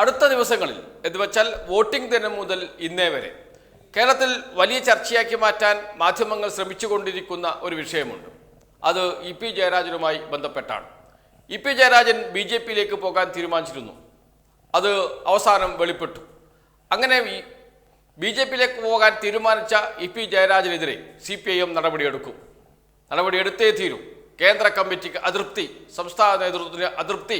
അടുത്ത ദിവസങ്ങളിൽ എന്ന് വെച്ചാൽ വോട്ടിംഗ് ദിനം മുതൽ ഇന്നേ വരെ കേരളത്തിൽ വലിയ ചർച്ചയാക്കി മാറ്റാൻ മാധ്യമങ്ങൾ ശ്രമിച്ചുകൊണ്ടിരിക്കുന്ന ഒരു വിഷയമുണ്ട്. അത് ഇ പി ജയരാജനുമായി ബന്ധപ്പെട്ടാണ്. E P Jayarajan B J പിയിലേക്ക് പോകാൻ തീരുമാനിച്ചിരുന്നു. അത് അവസാനം വെളിപ്പെട്ടു. അങ്ങനെ ബി ജെ പിയിലേക്ക് പോകാൻ തീരുമാനിച്ച ഇ പി ജയരാജനെതിരെ സി പി ഐ എം നടപടിയെടുക്കും. നടപടിയെടുത്തേ തീരും. കേന്ദ്ര കമ്മിറ്റിക്ക് അതൃപ്തി സംസ്ഥാന നേതൃത്വത്തിന് അതൃപ്തി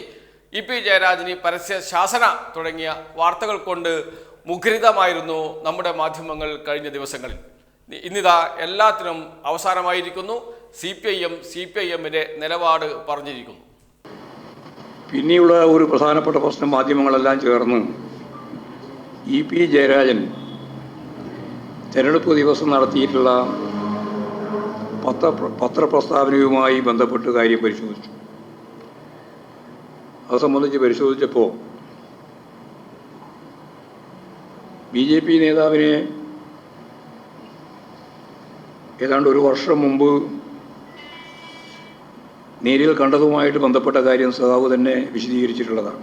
ഇ പി ജയരാജന് പരസ്യ ശാസന തുടങ്ങിയ വാർത്തകൾ കൊണ്ട് മുഖരിതമായിരുന്നു നമ്മുടെ മാധ്യമങ്ങൾ കഴിഞ്ഞ ദിവസങ്ങളിൽ. ഇന്നിതാ എല്ലാത്തിനും അവസാനമായിരിക്കുന്നു. C P I M C P I എമ്മിന്റെ നിലപാട് പറഞ്ഞിരിക്കുന്നു. പിന്നെയുള്ള ഒരു പ്രധാനപ്പെട്ട പ്രശ്നം മാധ്യമങ്ങളെല്ലാം ചേർന്ന് ഇ പി ജയരാജൻ തെരഞ്ഞെടുപ്പ് ദിവസം നടത്തിയിട്ടുള്ള പത്ര പത്രപ്രസ്താവനയുമായി ബന്ധപ്പെട്ട് കാര്യം പരിശോധിച്ചു. അത് സംബന്ധിച്ച് പരിശോധിച്ചപ്പോൾ ബി ജെ പി നേതാവിനെ ഏതാണ്ട് ഒരു വർഷം മുമ്പ് നേരിൽ കണ്ടതുമായിട്ട് ബന്ധപ്പെട്ട കാര്യം സഖാവ് തന്നെ വിശദീകരിച്ചിട്ടുള്ളതാണ്.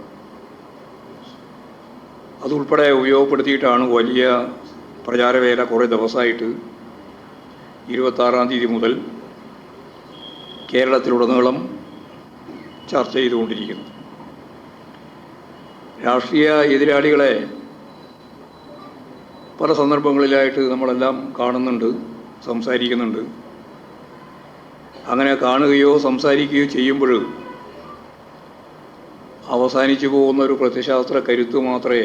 അതുൾപ്പെടെ ഉപയോഗപ്പെടുത്തിയിട്ടാണ് വലിയ പ്രചാരവേല കുറേ ദിവസമായിട്ട് ഇരുപത്താറാം തീയതി മുതൽ കേരളത്തിലുടനീളം ചർച്ച ചെയ്തുകൊണ്ടിരിക്കുന്നു രാഷ്ട്രീയ എതിരാളികളെ പല സന്ദർഭങ്ങളിലായിട്ട് നമ്മളെല്ലാം കാണുന്നുണ്ട് സംസാരിക്കുന്നുണ്ട്. അങ്ങനെ കാണുകയോ സംസാരിക്കുകയോ ചെയ്യുമ്പോൾ അവസാനിച്ചു പോകുന്ന ഒരു പ്രത്യശാസ്ത്ര കരുത്ത് മാത്രമേ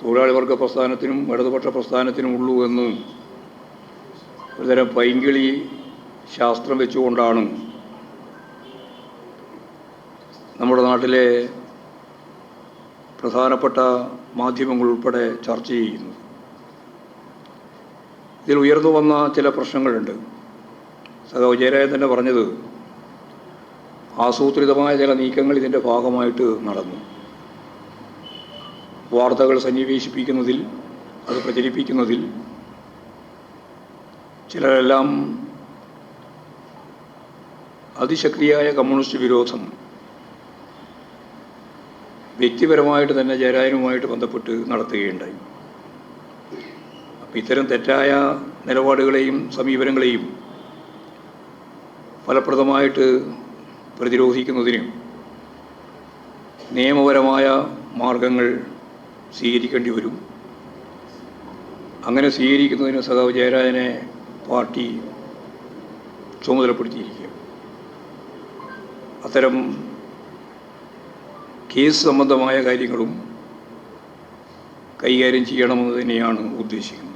തൊഴിലാളി വർഗ പ്രസ്ഥാനത്തിനും ഇടതുപക്ഷ പ്രസ്ഥാനത്തിനും ഉള്ളൂ എന്ന് ഒരുതരം പൈങ്കിളി ശാസ്ത്രം വെച്ചുകൊണ്ടാണ് നമ്മുടെ നാട്ടിലെ പ്രധാനപ്പെട്ട മാധ്യമങ്ങൾ ഉൾപ്പെടെ ചർച്ച ചെയ്യുന്നു. ഇതിൽ ഉയർന്നു വന്ന ചില പ്രശ്നങ്ങളുണ്ട്. സഹോ ജയരാജൻ തന്നെ പറഞ്ഞത് ആസൂത്രിതമായ ചില നീക്കങ്ങൾ ഇതിന്റെ ഭാഗമായിട്ട് നടന്നു. വാർത്തകൾ സന്നിവേശിപ്പിക്കുന്നതിൽ അത് പ്രചരിപ്പിക്കുന്നതിൽ ചിലരെല്ലാം അതിശക്തിയായ കമ്മ്യൂണിസ്റ്റ് വിരോധം വ്യക്തിപരമായിട്ട് തന്നെ ജയരാജനുമായിട്ട് ബന്ധപ്പെട്ട് നടത്തുകയുണ്ടായി. അപ്പം ഇത്തരം തെറ്റായ നിലപാടുകളെയും സമീപനങ്ങളെയും ഫലപ്രദമായിട്ട് പ്രതിരോധിക്കുന്നതിനും നിയമപരമായ മാർഗങ്ങൾ സ്വീകരിക്കേണ്ടി വരും. അങ്ങനെ സ്വീകരിക്കുന്നതിന് സഖാവ് ജയരാജനെ പാർട്ടി ചുമതലപ്പെടുത്തിയിരിക്കുക അത്തരം കേസ് സംബന്ധമായ കാര്യങ്ങളും കൈകാര്യം ചെയ്യണമെന്ന് തന്നെയാണ് ഉദ്ദേശിക്കുന്നത്.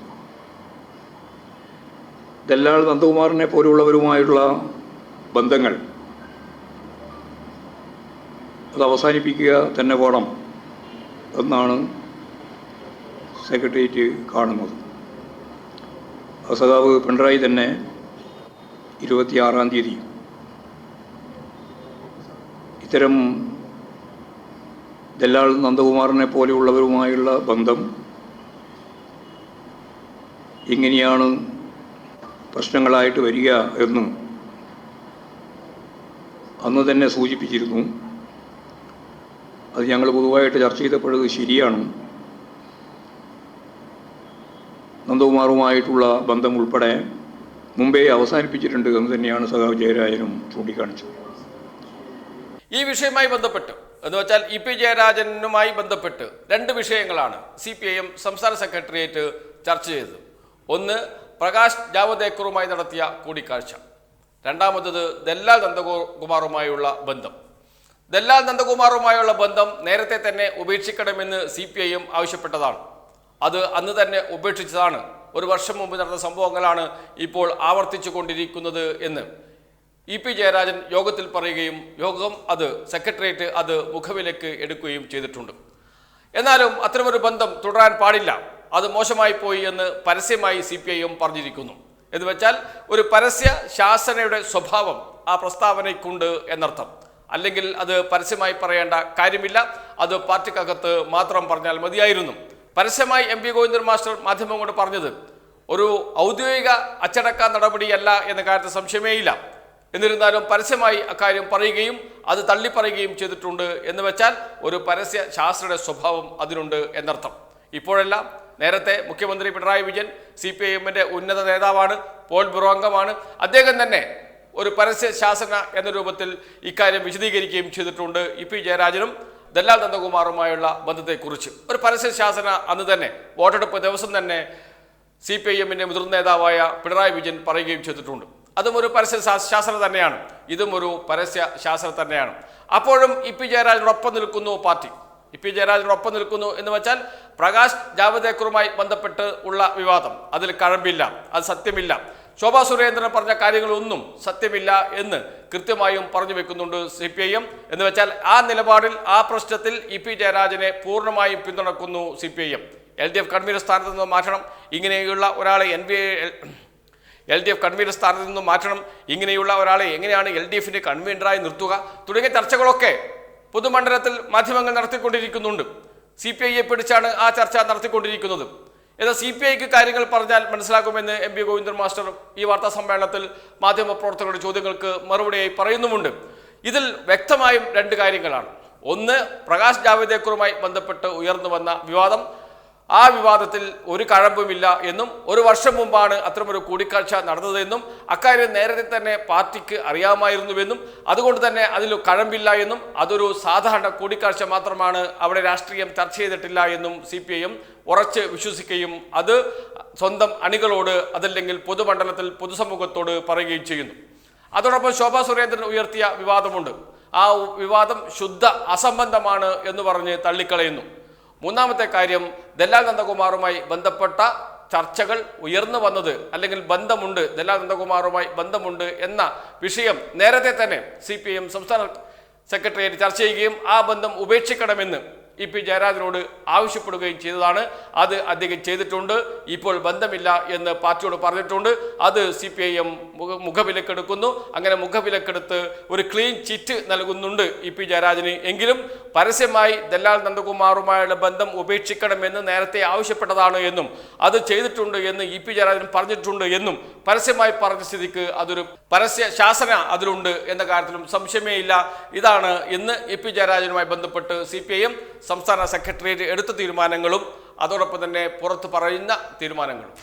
ദല്ലാൾ നന്ദകുമാറിനെ പോലുള്ളവരുമായുള്ള ബന്ധങ്ങൾ അത് അവസാനിപ്പിക്കുക തന്നെ വേണം എന്നാണ് സെക്രട്ടേറിയറ്റ് കാണുന്നത്. സഖാവ് പിണറായി തന്നെ ഇരുപത്തിയാറാം തീയതി ഇത്തരം ദല്ലാൾ നന്ദകുമാറിനെ പോലെയുള്ളവരുമായുള്ള ബന്ധം ഇങ്ങനെയാണ് പ്രശ്നങ്ങളായിട്ട് വരിക എന്നും അന്ന് തന്നെ സൂചിപ്പിച്ചിരുന്നു. അത് ഞങ്ങൾ പൊതുവായിട്ട് ചർച്ച ചെയ്തപ്പോഴത് ശരിയാണ്. നന്ദകുമാറുമായിട്ടുള്ള ബന്ധം ഉൾപ്പെടെ മുമ്പേ അവസാനിപ്പിച്ചിട്ടുണ്ട് എന്ന് തന്നെയാണ് സഖാവ് ജയരാജനും ചൂണ്ടിക്കാണിച്ചത്. ഈ വിഷയവുമായി ബന്ധപ്പെട്ട് എന്ന് വെച്ചാൽ ഇ പി ജയരാജനുമായി ബന്ധപ്പെട്ട് രണ്ട് വിഷയങ്ങളാണ് സി പി ഐ എം സംസ്ഥാന സെക്രട്ടേറിയറ്റ് ചർച്ച ചെയ്തത്. ഒന്ന് പ്രകാശ് ജാവദേക്കറുമായി നടത്തിയ കൂടിക്കാഴ്ച. രണ്ടാമത്തത് ദല്ലാൽ നന്ദകുമാറുമായുള്ള ബന്ധം. ദല്ലാൽ നന്ദകുമാറുമായുള്ള ബന്ധം നേരത്തെ തന്നെ ഉപേക്ഷിക്കണമെന്ന് സി പി ഐ എം ആവശ്യപ്പെട്ടതാണ്. അത് അന്ന് തന്നെ ഉപേക്ഷിച്ചതാണ്. ഒരു വർഷം മുമ്പ് നടന്ന സംഭവങ്ങളാണ് ഇപ്പോൾ ആവർത്തിച്ചു കൊണ്ടിരിക്കുന്നത് എന്ന്. ഇ പി ജയരാജൻ യോഗത്തിൽ പറയുകയും യോഗം അത് സെക്രട്ടേറിയറ്റ് അത് മുഖവിലേക്ക് എടുക്കുകയും ചെയ്തിട്ടുണ്ട്. എന്നാലും അത്തരമൊരു ബന്ധം തുടരാൻ പാടില്ല. അത് മോശമായി പോയി എന്ന് പരസ്യമായി സി പി ഐ എം പറഞ്ഞിരിക്കുന്നു. എന്ന് വെച്ചാൽ ഒരു പരസ്യ ശാസനയുടെ സ്വഭാവം ആ പ്രസ്താവനയ്ക്കുണ്ട് എന്നർത്ഥം. അല്ലെങ്കിൽ അത് പരസ്യമായി പറയേണ്ട കാര്യമില്ല. അത് പാർട്ടിക്കകത്ത് മാത്രം പറഞ്ഞാൽ മതിയായിരുന്നു. പരസ്യമായി എം പി ഗോവിന്ദൻ മാസ്റ്റർ മാധ്യമങ്ങളോട് പറഞ്ഞത് ഒരു ഔദ്യോഗിക അച്ചടക്ക നടപടിയല്ല എന്ന കാര്യത്തിൽ സംശയമേയില്ല എന്നിരുന്നാലും പരസ്യമായി അക്കാര്യം പറയുകയും അത് തള്ളിപ്പറയുകയും ചെയ്തിട്ടുണ്ട് എന്ന് വെച്ചാൽ ഒരു പരസ്യ ശാസ്ത്രയുടെ സ്വഭാവം അതിനുണ്ട് എന്നർത്ഥം. ഇപ്പോഴെല്ലാം നേരത്തെ മുഖ്യമന്ത്രി Pinarayi Vijayan C P I എമ്മിന്റെ ഉന്നത നേതാവാണ് പോൾ ബ്യൂറോ അംഗമാണ് അദ്ദേഹം തന്നെ ഒരു പരസ്യ ശാസന എന്ന രൂപത്തിൽ ഇക്കാര്യം വിശദീകരിക്കുകയും ചെയ്തിട്ടുണ്ട് ഇ പി ജയരാജനും ദല്ലാൽ നന്ദകുമാറുമായുള്ള ബന്ധത്തെക്കുറിച്ച്. ഒരു പരസ്യ ശാസന അന്ന് തന്നെ വോട്ടെടുപ്പ് ദിവസം തന്നെ സി പി ഐ എമ്മിന്റെ മുതിർന്ന നേതാവായ പിണറായി വിജയൻ പറയുകയും ചെയ്തിട്ടുണ്ട്. അതും ഒരു പരസ്യ ശാസ്ത്രം തന്നെയാണ്. ഇതും ഒരു പരസ്യ ശാസ്ത്രം തന്നെയാണ്. അപ്പോഴും ഇ പി ജയരാജനോടൊപ്പം നിൽക്കുന്നു പാർട്ടി. ഇ പി ജയരാജനോടൊപ്പം നിൽക്കുന്നു എന്ന് വെച്ചാൽ പ്രകാശ് ജാവദേക്കറുമായി ബന്ധപ്പെട്ട് ഉള്ള വിവാദം. അതിൽ കഴമ്പില്ല. അത് സത്യമില്ല. ശോഭാ സുരേന്ദ്രൻ പറഞ്ഞ കാര്യങ്ങളൊന്നും സത്യമില്ല എന്ന് കൃത്യമായും പറഞ്ഞു വെക്കുന്നുണ്ട് സി പി ഐ എം. എന്ന് വെച്ചാൽ ആ നിലപാടിൽ ആ പ്രശ്നത്തിൽ ഇ പി ജയരാജനെ പൂർണമായും പിന്തുണക്കുന്നു C P I M. L D F convenor സ്ഥാനത്ത് നിന്ന് മാറ്റണം. ഇങ്ങനെയുള്ള ഒരാളെ എൻ ബി എൽ ഡി എഫ് കൺവീനർ സ്ഥാനത്ത് നിന്നും മാറ്റണം. ഇങ്ങനെയുള്ള ഒരാളെ എങ്ങനെയാണ് എൽ ഡി എഫിന്റെ കൺവീനറായി നിർത്തുക? തുടങ്ങിയ ചർച്ചകളൊക്കെ പൊതുമണ്ഡലത്തിൽ മാധ്യമങ്ങൾ നടത്തിക്കൊണ്ടിരിക്കുന്നുണ്ട്. സി പി ഐയെ പിടിച്ചാണ് ആ ചർച്ച നടത്തിക്കൊണ്ടിരിക്കുന്നത്. എന്നാൽ സി പി ഐക്ക് കാര്യങ്ങൾ പറഞ്ഞാൽ മനസ്സിലാക്കുമെന്ന് എം പി ഗോവിന്ദൻ മാസ്റ്റർ ഈ വാർത്താ സമ്മേളനത്തിൽ മാധ്യമപ്രവർത്തകരുടെ ചോദ്യങ്ങൾക്ക് മറുപടിയായി പറയുന്നുമുണ്ട്. ഇതിൽ വ്യക്തമായും രണ്ട് കാര്യങ്ങളാണ്. ഒന്ന് പ്രകാശ് ജാവദേക്കറുമായി ബന്ധപ്പെട്ട് ഉയർന്നു വന്ന വിവാദം. ആ വിവാദത്തിൽ ഒരു കഴമ്പുമില്ല എന്നും ഒരു വർഷം മുമ്പാണ് അത്തരമൊരു കൂടിക്കാഴ്ച നടന്നതെന്നും അക്കാര്യം നേരത്തെ തന്നെ പാർട്ടിക്ക് അറിയാമായിരുന്നുവെന്നും അതുകൊണ്ട് തന്നെ അതിൽ കഴമ്പില്ല എന്നും അതൊരു സാധാരണ കൂടിക്കാഴ്ച മാത്രമാണ് അവിടെ രാഷ്ട്രീയം ചർച്ച ചെയ്തിട്ടില്ല എന്നും സി പി ഐ എം ഉറച്ച് വിശ്വസിക്കുകയും അത് സ്വന്തം അണികളോട് അതല്ലെങ്കിൽ പൊതുമണ്ഡലത്തിൽ പൊതുസമൂഹത്തോട് പറയുകയും ചെയ്യുന്നു. അതോടൊപ്പം ശോഭാ സുരേന്ദ്രൻ ഉയർത്തിയ വിവാദമുണ്ട്. ആ വിവാദം ശുദ്ധ അസംബന്ധമാണ് എന്ന് പറഞ്ഞ് തള്ളിക്കളയുന്നു. മൂന്നാമത്തെ കാര്യം ദല്ലാൽ നന്ദകുമാറുമായി ബന്ധപ്പെട്ട ചർച്ചകൾ ഉയർന്നു വന്നത് അല്ലെങ്കിൽ ബന്ധമുണ്ട് ദല്ലാൽ നന്ദകുമാറുമായി ബന്ധമുണ്ട് എന്ന വിഷയം നേരത്തെ തന്നെ സി സംസ്ഥാന സെക്രട്ടേറിയറ്റ് ചർച്ച ചെയ്യുകയും ആ ബന്ധം ഉപേക്ഷിക്കണമെന്ന് ഇ പി ജയരാജനോട് ആവശ്യപ്പെടുകയും ചെയ്തതാണ്. അത് അദ്ദേഹം ചെയ്തിട്ടുണ്ട്. ഇപ്പോൾ ബന്ധമില്ല എന്ന് പാർട്ടിയോട് പറഞ്ഞിട്ടുണ്ട്. അത് സി പി ഐ എം മുഖവിലക്കെടുക്കുന്നു. അങ്ങനെ മുഖവിലക്കെടുത്ത് ഒരു ക്ലീൻ ചിറ്റ് നൽകുന്നുണ്ട് ഇ പി ജയരാജന്. എങ്കിലും പരസ്യമായി ദല്ലാൽ നന്ദകുമാറുമായുള്ള ബന്ധം ഉപേക്ഷിക്കണമെന്ന് നേരത്തെ ആവശ്യപ്പെട്ടതാണ് എന്നും അത് ചെയ്തിട്ടുണ്ട് എന്ന് ഇ പി ജയരാജൻ പറഞ്ഞിട്ടുണ്ട് എന്നും പരസ്യമായി പറഞ്ഞ സ്ഥിതിക്ക് അതൊരു പരസ്യ ശാസന അതിലുണ്ട് എന്ന കാര്യത്തിലും സംശയമേ ഇല്ല. ഇതാണ് ഇന്ന് ഇ പി ജയരാജനുമായി ബന്ധപ്പെട്ട് സി പി ഐ എം സംസ്ഥാന സെക്രട്ടേറിയറ്റ് എടുത്ത തീരുമാനങ്ങളും അതോടൊപ്പം തന്നെ പുറത്ത് പറയുന്ന തീരുമാനങ്ങളും.